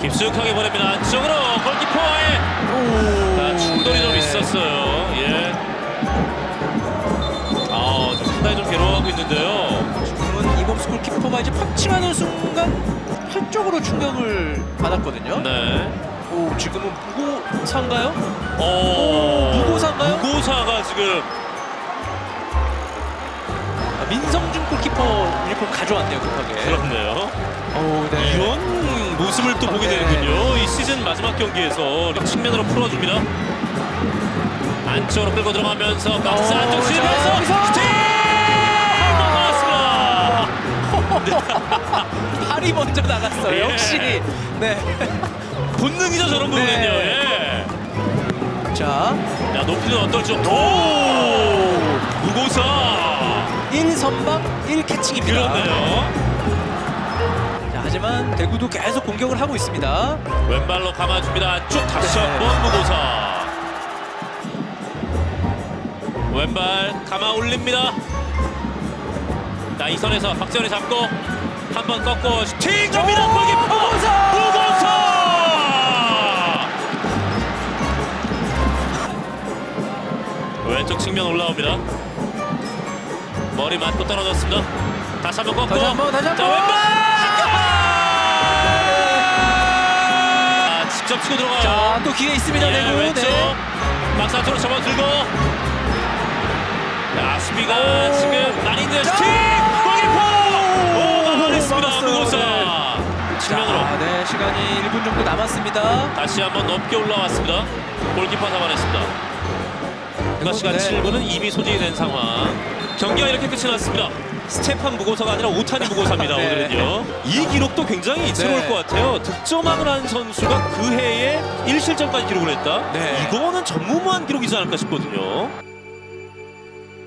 깊숙하게 보냅니다. 안쪽으로 골키퍼와의 자, 충돌이 좀 있었어요. 예. 아, 좀 상당히 좀 괴로워하고 있는데요. 지금은 이범수 골키퍼가 이제 펀칭하는 순간 팔 쪽으로 충격을 받았거든요. 네. 오, 지금은 무고사인가요? 어, 무고사인가요? 무고사가 지금 아, 민성준 골키퍼 유니폼 가져왔네요, 급하게. 그렇네요. 오, 네. 이런 모습을 또 보게 네. 되는군요. 이 시즌 마지막 경기에서 측면으로 풀어줍니다. 안쪽으로 끌고 들어가면서 박스 오, 안쪽 여기서! 슈팅! 넘어갔습니다. 팔이 먼저 나갔어요. 예. 역시. 네. 본능이죠 저런 부분은요. 네. 예. 자, 야 높이는 어떨지. 오! 무고사. 1선방 1캐칭입니다. 그렇네요. 자, 하지만 대구도 계속 공격을 하고 있습니다. 왼발로 감아줍니다. 안쪽 다시 네. 한번 무고사. 왼발 감아 올립니다. 자, 이 선에서 박재현이 잡고 한 번 꺾고 슈팅 갑니다. 오, 골키퍼 무고사! 무고사. 왼쪽 측면 올라옵니다. 머리 맞고 떨어졌습니다. 다시 한번 꺾고 다시 한번, 다시 자, 한번! 왼 직접 치고 들어가요. 자, 또 기회 있습니다, 예, 대구. 왼쪽. 네. 안쪽으로 접어들고. 자 수비가 지금 난인데 슈팅! 골키퍼! 오 막아냈습니다 막았어요. 무고사 측면으로. 자, 네, 시간이 1분 정도 남았습니다. 다시 한번 높게 올라왔습니다. 골키퍼 잡아냈습니다. 추가 시간? 네. 7분은 이미 소진이 된 상황. 경기가 이렇게 끝이 났습니다 스테판 무고사가 아니라 오타니 무고사입니다 네. 오늘은요 이 기록도 굉장히 이채로울 네. 것 같아요 득점왕을 한 선수가 그 해에 1실점까지 기록을 했다 네. 이거는 전무후무한 기록이지 않을까 싶거든요